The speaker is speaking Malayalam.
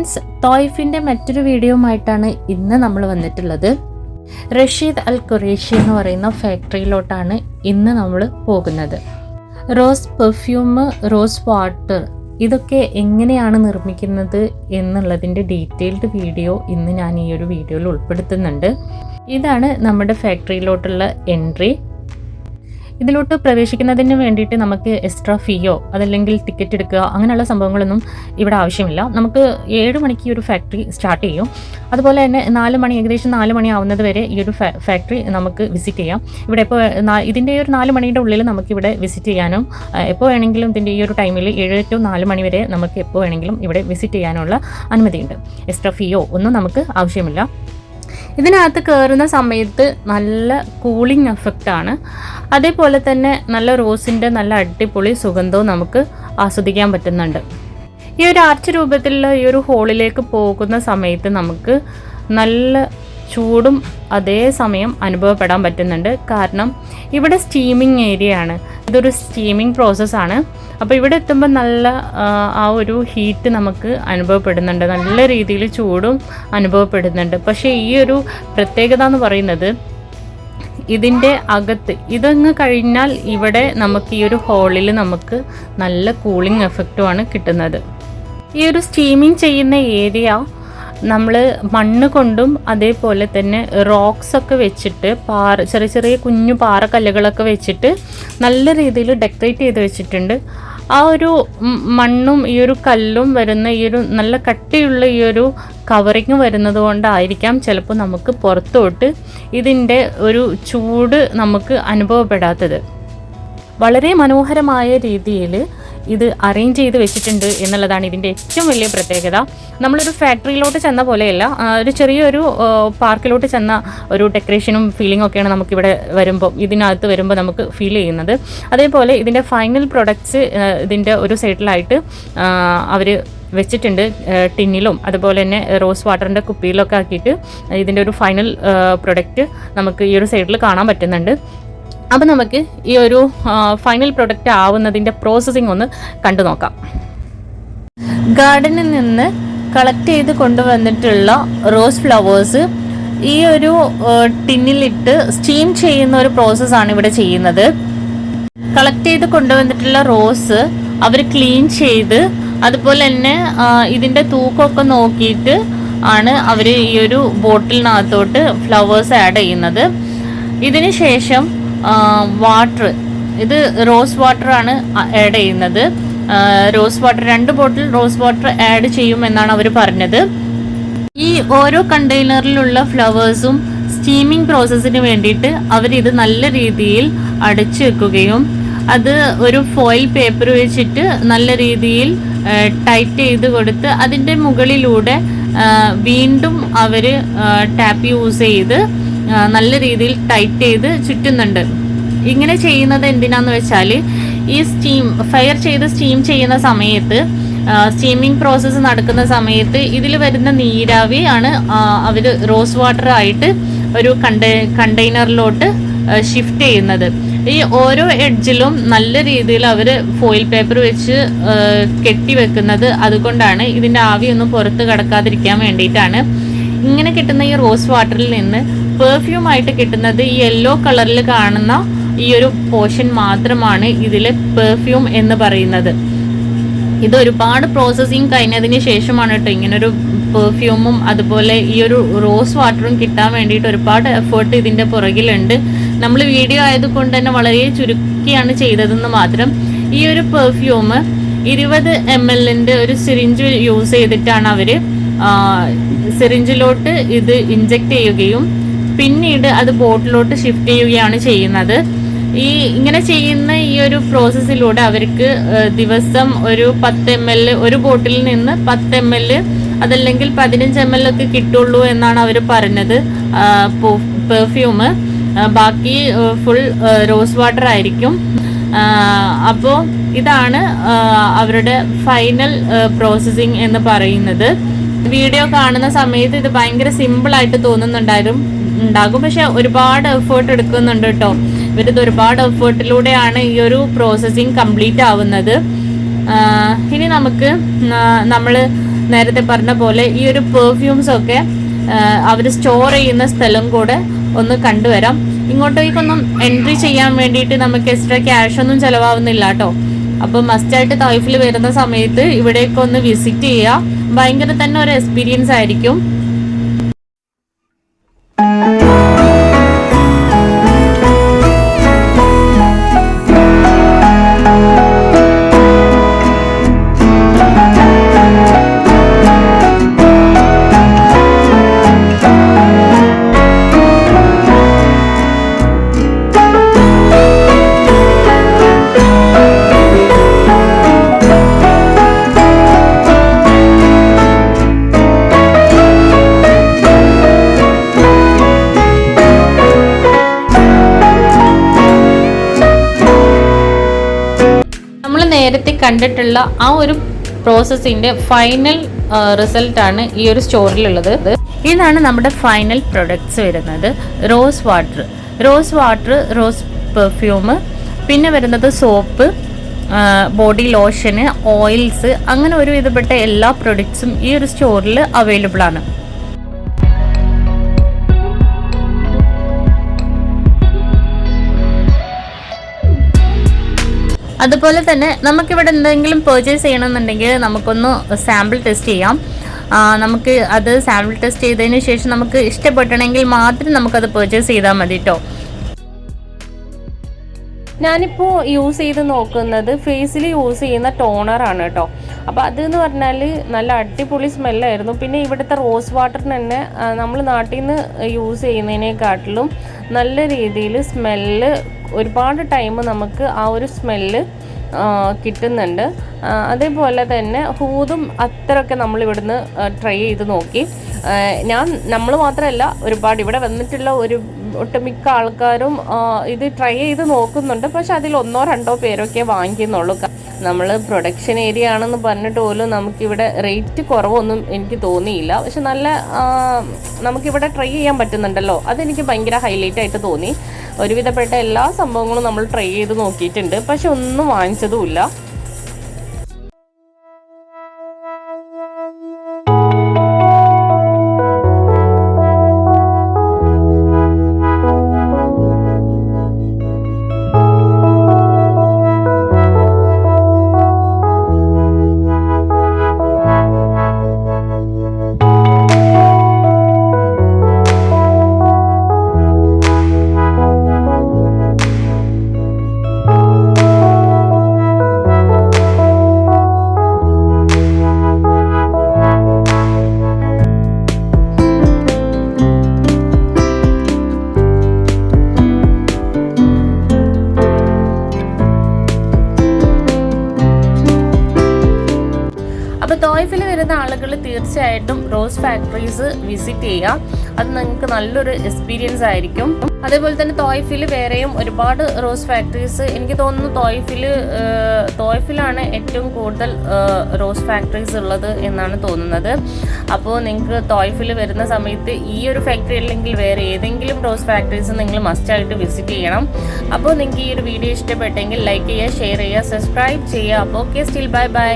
ഫ്രണ്ട്സ് തോയ്ഫിന്റെ മറ്റൊരു വീഡിയോയുമായിട്ടാണ് ഇന്ന് നമ്മൾ വന്നിട്ടുള്ളത്. റഷീദ് അൽ ഖുറേഷി എന്ന് പറയുന്ന ഫാക്ടറിയിലോട്ടാണ് ഇന്ന് നമ്മൾ പോകുന്നത്. റോസ് പെർഫ്യൂം റോസ് വാട്ടർ ഇതൊക്കെ എങ്ങനെയാണ് നിർമ്മിക്കുന്നത് എന്നുള്ളതിന്റെ ഡീറ്റെയിൽഡ് വീഡിയോ ഇന്ന് ഞാൻ ഈ ഒരു വീഡിയോയിൽ ഉൾപ്പെടുത്തുന്നുണ്ട്. ഇതാണ് നമ്മുടെ ഫാക്ടറിയിലോട്ടുള്ള എൻട്രി. ഇതിലോട്ട് പ്രവേശിക്കുന്നതിന് വേണ്ടിയിട്ട് നമുക്ക് എക്സ്ട്രാ ഫീയോ അതല്ലെങ്കിൽ ടിക്കറ്റ് എടുക്കുക അങ്ങനെയുള്ള സംഭവങ്ങളൊന്നും ഇവിടെ ആവശ്യമില്ല. നമുക്ക് ഏഴ് മണിക്ക് ഈ ഒരു ഫാക്ടറി സ്റ്റാർട്ട് ചെയ്യും. അതുപോലെ തന്നെ നാല് മണി ഏകദേശം നാല് മണി ആവുന്നത് വരെ ഈ ഒരു ഫാക്ടറി നമുക്ക് വിസിറ്റ് ചെയ്യാം. ഇവിടെ ഇപ്പോൾ ഇതിന്റെ ഒരു നാല് മണിയുടെ ഉള്ളിൽ നമുക്ക് ഇവിടെ വിസിറ്റ് ചെയ്യാനും എപ്പോൾ വേണമെങ്കിലും ഇതിന്റെ ഈ ഒരു ടൈമിൽ ഏഴ് ടു നാല് മണി വരെ നമുക്ക് എപ്പോൾ വേണമെങ്കിലും ഇവിടെ വിസിറ്റ് ചെയ്യാനുള്ള അനുമതിയുണ്ട്. എക്സ്ട്രാ ഫീയോ ഒന്നും നമുക്ക് ആവശ്യമില്ല. ഇതിനകത്ത് കയറുന്ന സമയത്ത് നല്ല കൂളിംഗ് എഫക്റ്റ് ആണ്. അതേപോലെ തന്നെ നല്ല റോസിന്റെ നല്ല അടിപൊളി സുഗന്ധവും നമുക്ക് ആസ്വദിക്കാൻ പറ്റുന്നുണ്ട്. ഈ ഒരു ആർച്ച് രൂപത്തിലുള്ള ഈ ഒരു ഹോളിലേക്ക് പോകുന്ന സമയത്ത് നമുക്ക് നല്ല ചൂടും അതേ സമയം അനുഭവപ്പെടാൻ പറ്റുന്നുണ്ട്. കാരണം ഇവിടെ സ്റ്റീമിങ് ഏരിയ ആണ്. ഇതൊരു സ്റ്റീമിങ് പ്രോസസ്സാണ് അപ്പോൾ ഇവിടെ എത്തുമ്പോൾ നല്ല ആ ഒരു ഹീറ്റ് നമുക്ക് അനുഭവപ്പെടുന്നുണ്ട്. നല്ല രീതിയിൽ ചൂടും അനുഭവപ്പെടുന്നുണ്ട്. പക്ഷേ ഈ ഒരു പ്രത്യേകത എന്ന് പറയുന്നത് ഇതിന്റെ അകത്ത് ഇതങ്ങ് കഴിഞ്ഞാൽ ഇവിടെ നമുക്ക് ഈ ഒരു ഹോളിൽ നമുക്ക് നല്ല കൂളിംഗ് എഫക്റ്റുമാണ് കിട്ടുന്നത്. ഈ ഒരു സ്റ്റീമിങ് ചെയ്യുന്ന ഏരിയ നമ്മൾ മണ്ണ് കൊണ്ടും അതേപോലെ തന്നെ റോക്സ് ഒക്കെ വെച്ചിട്ട് പാറ ചെറിയ ചെറിയ കുഞ്ഞു പാറക്കല്ലുകളൊക്കെ വെച്ചിട്ട് നല്ല രീതിയിൽ ഡെക്കറേറ്റ് ചെയ്ത് വെച്ചിട്ടുണ്ട്. ആ ഒരു മണ്ണും ഈ ഒരു കല്ലും വരുന്ന ഈ ഒരു നല്ല കട്ടിയുള്ള ഈ ഒരു കവറിങ് വരുന്നത് കൊണ്ടായിരിക്കാം ചിലപ്പോൾ നമുക്ക് പുറത്തോട്ട് ഇതിന്റെ ഒരു ചൂട് നമുക്ക് അനുഭവപ്പെടാത്തത്. വളരെ മനോഹരമായ രീതിയിൽ ഇത് അറേഞ്ച് ചെയ്ത് വെച്ചിട്ടുണ്ട് എന്നുള്ളതാണ് ഇതിന്റെ ഏറ്റവും വലിയ പ്രത്യേകത. നമ്മളൊരു ഫാക്ടറിയിലോട്ട് ചെന്ന പോലെയല്ല ഒരു ചെറിയൊരു പാർക്കിലോട്ട് ചെന്ന ഒരു ഡെക്കറേഷനും ഫീലിംഗ് ഒക്കെയാണ് നമുക്കിവിടെ വരുമ്പോൾ ഇതിനകത്ത് വരുമ്പോൾ നമുക്ക് ഫീൽ ചെയ്യുന്നത്. അതേപോലെ ഇതിന്റെ ഫൈനൽ പ്രൊഡക്ട്സ് ഇതിന്റെ ഒരു സൈഡിലായിട്ട് അവർ വെച്ചിട്ടുണ്ട് ടിന്നിലും അതുപോലെ തന്നെ റോസ് വാട്ടറിന്റെ കുപ്പിയിലൊക്കെ ആക്കിയിട്ട് ഇതിന്റെ ഒരു ഫൈനൽ പ്രൊഡക്റ്റ് നമുക്ക് ഈ ഒരു സൈഡിൽ കാണാൻ പറ്റുന്നുണ്ട്. അപ്പോൾ നമുക്ക് ഈ ഒരു ഫൈനൽ പ്രൊഡക്റ്റ് ആവുന്നതിന്റെ പ്രോസസ്സിംഗ് ഒന്ന് കണ്ടു നോക്കാം. ഗാർഡനിൽ നിന്ന് കളക്ട് ചെയ്ത് കൊണ്ടുവന്നിട്ടുള്ള റോസ് ഫ്ലവേഴ്സ് ഈ ഒരു ടിന്നിലിട്ട് സ്റ്റീം ചെയ്യുന്ന ഒരു പ്രോസസ്സാണ് ഇവിടെ ചെയ്യുന്നത്. കളക്ട് ചെയ്ത് കൊണ്ടുവന്നിട്ടുള്ള റോസ് അവർ ക്ലീൻ ചെയ്ത് അതുപോലെ തന്നെ ഇതിന്റെ തൂക്കമൊക്കെ നോക്കിയിട്ട് ആണ് അവർ ഈ ഒരു ബോട്ടിലിനകത്തോട്ട് ഫ്ലവേഴ്സ് ആഡ് ചെയ്യുന്നത്. ഇതിന് ശേഷം വാട്ടർ ഇത് റോസ് വാട്ടർ ആണ് ആഡ് ചെയ്യുന്നത്. റോസ് വാട്ടർ രണ്ട് ബോട്ടിൽ റോസ് വാട്ടർ ആഡ് ചെയ്യും എന്നാണ് അവർ പറഞ്ഞത്. ഈ ഓരോ കണ്ടെയ്നറിലുള്ള ഫ്ലവേഴ്സും സ്റ്റീമിംഗ് പ്രോസസ്സിന് വേണ്ടിയിട്ട് അവരിത് നല്ല രീതിയിൽ അടച്ചു വെക്കുകയും അത് ഒരു ഫോയിൽ പേപ്പർ വെച്ചിട്ട് നല്ല രീതിയിൽ ടൈറ്റ് ചെയ്ത് കൊടുത്ത് അതിന്റെ മുകളിലൂടെ വീണ്ടും അവർ ടാപ്പ് യൂസ് ചെയ്ത് നല്ല രീതിയിൽ ടൈറ്റ് ചെയ്ത് ചുറ്റുന്നുണ്ട്. ഇങ്ങനെ ചെയ്യുന്നത് എന്തിനാന്ന് വെച്ചാൽ ഈ സ്റ്റീം ഫയർ ചെയ്ത് സ്റ്റീം ചെയ്യുന്ന സമയത്ത് സ്റ്റീമിംഗ് പ്രോസസ്സ് നടക്കുന്ന സമയത്ത് ഇതിൽ വരുന്ന നീരാവി ആണ് അവർ റോസ് വാട്ടർ ആയിട്ട് ഒരു കണ്ടെ കണ്ടെയ്നറിലോട്ട് ഷിഫ്റ്റ് ചെയ്യുന്നത്. ഈ ഓരോ എഡ്ജിലും നല്ല രീതിയിൽ അവർ ഫോയിൽ പേപ്പർ വെച്ച് കെട്ടി വെക്കുന്നത് അതുകൊണ്ടാണ് ഇതിന്റെ ഒന്നും പുറത്ത് കടക്കാതിരിക്കാൻ വേണ്ടിയിട്ടാണ്. ഇങ്ങനെ കിട്ടുന്ന ഈ റോസ് വാട്ടറിൽ നിന്ന് പെർഫ്യൂം ആയിട്ട് കിട്ടുന്നത് ഈ യെല്ലോ കളറിൽ കാണുന്ന ഈ ഒരു പോർഷൻ മാത്രമാണ് ഇതിലെ പെർഫ്യൂം എന്ന് പറയുന്നത്. ഇത് ഒരുപാട് പ്രോസസ്സിങ് കഴിഞ്ഞതിന് ശേഷമാണ് കേട്ടോ ഇങ്ങനൊരു പെർഫ്യൂമും അതുപോലെ ഈ ഒരു റോസ് വാട്ടറും കിട്ടാൻ വേണ്ടിയിട്ട് ഒരുപാട് എഫേർട്ട് ഇതിന്റെ പുറകിലുണ്ട്. നമ്മൾ വീഡിയോ ആയതുകൊണ്ട് തന്നെ വളരെ ചുരുക്കിയാണ് ചെയ്തതെന്ന് മാത്രം. ഈ ഒരു പെർഫ്യൂം ഇരുപത് എം എല്ലിന്റെ ഒരു സിറിഞ്ച് യൂസ് ചെയ്തിട്ടാണ് അവർ സിറിഞ്ചിലോട്ട് ഇത് ഇഞ്ചെക്ട് ചെയ്യുകയും പിന്നീട് അത് ബോട്ടിലോട്ട് ഷിഫ്റ്റ് ചെയ്യുകയാണ് ചെയ്യുന്നത്. ഈ ഇങ്ങനെ ചെയ്യുന്ന ഈ ഒരു പ്രോസസ്സിലൂടെ അവർക്ക് ദിവസം ഒരു പത്ത് എം എൽ ഒരു ബോട്ടിൽ നിന്ന് പത്ത് എം എൽ അതല്ലെങ്കിൽ പതിനഞ്ച് എം എൽ ഒക്കെ കിട്ടുള്ളൂ എന്നാണ് അവർ പറഞ്ഞത്. പെർഫ്യൂം ബാക്കി ഫുൾ റോസ് വാട്ടർ ആയിരിക്കും. അപ്പോൾ ഇതാണ് അവരുടെ ഫൈനൽ പ്രോസസ്സിങ് എന്ന് പറയുന്നത്. വീഡിയോ കാണുന്ന സമയത്ത് ഇത് ഭയങ്കര സിമ്പിളായിട്ട് തോന്നുന്നുണ്ടായിരുന്നു. ഉണ്ടാകും. പക്ഷെ ഒരുപാട് എഫേർട്ട് എടുക്കുന്നുണ്ട് കേട്ടോ ഇവരിത് ഒരുപാട് എഫേർട്ടിലൂടെയാണ് ഈ ഒരു പ്രോസസ്സിങ് കംപ്ലീറ്റ് ആവുന്നത്. ഇനി നമുക്ക് നമ്മൾ നേരത്തെ പറഞ്ഞ പോലെ ഈ ഒരു പെർഫ്യൂംസ് ഒക്കെ അവർ സ്റ്റോർ ചെയ്യുന്ന സ്ഥലം കൂടെ ഒന്ന് കണ്ടുവരാം. ഇങ്ങോട്ടേക്കൊന്നും എൻട്രി ചെയ്യാൻ വേണ്ടിയിട്ട് നമുക്ക് എക്സ്ട്രാ ക്യാഷ് ഒന്നും ചിലവാകുന്നില്ല കേട്ടോ അപ്പോൾ മസ്റ്റായിട്ട് തൈഫിൽ വരുന്ന സമയത്ത് ഇവിടേക്കൊന്ന് വിസിറ്റ് ചെയ്യുക ഭയങ്കര തന്നെ ഒരു എക്സ്പീരിയൻസ് ആയിരിക്കും. നേരത്തെ കണ്ടിട്ടുള്ള ആ ഒരു പ്രോസസ്സിന്റെ ഫൈനൽ റിസൾട്ടാണ് ഈ ഒരു സ്റ്റോറിലുള്ളത് ഇതാണ് നമ്മുടെ ഫൈനൽ പ്രൊഡക്ട്സ് വരുന്നത്. Rose water rose water rose perfume പിന്നെ വരുന്നത് സോപ്പ് ബോഡി ലോഷന് ഓയിൽസ് അങ്ങനെ ഒരു വിധപ്പെട്ട എല്ലാ പ്രൊഡക്ട്സും ഈ ഒരു സ്റ്റോറിൽ അവൈലബിൾ ആണ്. അതുപോലെ തന്നെ നമുക്കിവിടെ എന്തെങ്കിലും പർച്ചേസ് ചെയ്യണമെന്നുണ്ടെങ്കിൽ നമുക്കൊന്ന് സാമ്പിൾ ടെസ്റ്റ് ചെയ്യാം. നമുക്ക് അത് സാമ്പിൾ ടെസ്റ്റ് ചെയ്തതിന് ശേഷം നമുക്ക് ഇഷ്ടപ്പെട്ടണമെങ്കിൽ മാത്രം നമുക്കത് പർച്ചേസ് ചെയ്താൽ മതി കേട്ടോ ഞാനിപ്പോൾ യൂസ് ചെയ്ത് നോക്കുന്നത് ഫേസിൽ യൂസ് ചെയ്യുന്ന ടോണറാണ് കേട്ടോ അപ്പോൾ അതെന്ന് പറഞ്ഞാൽ നല്ല അടിപൊളി സ്മെല്ലായിരുന്നു പിന്നെ ഇവിടുത്തെ റോസ് വാട്ടറിന് തന്നെ നമ്മൾ നാട്ടിൽ നിന്ന് യൂസ് ചെയ്യുന്നതിനെക്കാട്ടിലും നല്ല രീതിയിൽ സ്മെല്ല് ഒരുപാട് ടൈം നമുക്ക് ആ ഒരു സ്മെല്ല് കിട്ടുന്നുണ്ട്. അതേപോലെ തന്നെ ഹൂതും അത്രയൊക്കെ നമ്മൾ ഇവിടുന്ന് ട്രൈ ചെയ്ത് നോക്കി. ഞാൻ നമ്മൾ മാത്രമല്ല ഒരുപാട് ഇവിടെ വന്നിട്ടുള്ള ഒരു ഒട്ടുമിക്ക ആൾക്കാരും ഇത് ട്രൈ ചെയ്ത് നോക്കുന്നുണ്ട്. പക്ഷെ അതിൽ ഒന്നോ രണ്ടോ പേരൊക്കെ വാങ്ങിക്കുന്നുള്ളൂ നമ്മൾ പ്രൊഡക്ഷൻ ഏരിയ ആണെന്ന് പറഞ്ഞിട്ട് പോലും നമുക്കിവിടെ റേറ്റ് കുറവൊന്നും എനിക്ക് തോന്നിയില്ല. പക്ഷെ നല്ല നമുക്കിവിടെ ട്രൈ ചെയ്യാൻ പറ്റുന്നുണ്ടല്ലോ. അതെനിക്ക് ഭയങ്കര ഹൈലൈറ്റ് ആയിട്ട് തോന്നി. ഒരുവിധപ്പെട്ട എല്ലാ സംഭവങ്ങളും നമ്മൾ ട്രൈ ചെയ്ത് നോക്കിയിട്ടുണ്ട്. പക്ഷെ ഒന്നും വാങ്ങിച്ചതുമില്ല. തോയ്ഫിൽ വരുന്ന ആളുകൾ തീർച്ചയായിട്ടും റോസ് ഫാക്ടറീസ് വിസിറ്റ് ചെയ്യുക. അത് നിങ്ങൾക്ക് നല്ലൊരു എക്സ്പീരിയൻസ് ആയിരിക്കും. അതേപോലെ തന്നെ തോയ്ഫിൽ വേറെയും ഒരുപാട് റോസ് ഫാക്ടറീസ്. എനിക്ക് തോന്നുന്നു തോയ്ഫിൽ തോയ്ഫിലാണ് ഏറ്റവും കൂടുതൽ റോസ് ഫാക്ടറീസ് ഉള്ളത് എന്നാണ് തോന്നുന്നത്. അപ്പോൾ നിങ്ങൾക്ക് തോയ്ഫിൽ വരുന്ന സമയത്ത് ഈ ഒരു ഫാക്ടറി അല്ലെങ്കിൽ വേറെ ഏതെങ്കിലും റോസ് ഫാക്ടറീസ് നിങ്ങൾ മസ്റ്റായിട്ട് വിസിറ്റ് ചെയ്യണം. അപ്പോൾ നിങ്ങൾക്ക് ഈ ഒരു വീഡിയോ ഇഷ്ടപ്പെട്ടെങ്കിൽ ലൈക്ക് ചെയ്യുക ഷെയർ ചെയ്യുക സബ്സ്ക്രൈബ് ചെയ്യുക. അപ്പോൾ ഓക്കെ സ്റ്റിൽ ബൈ ബൈ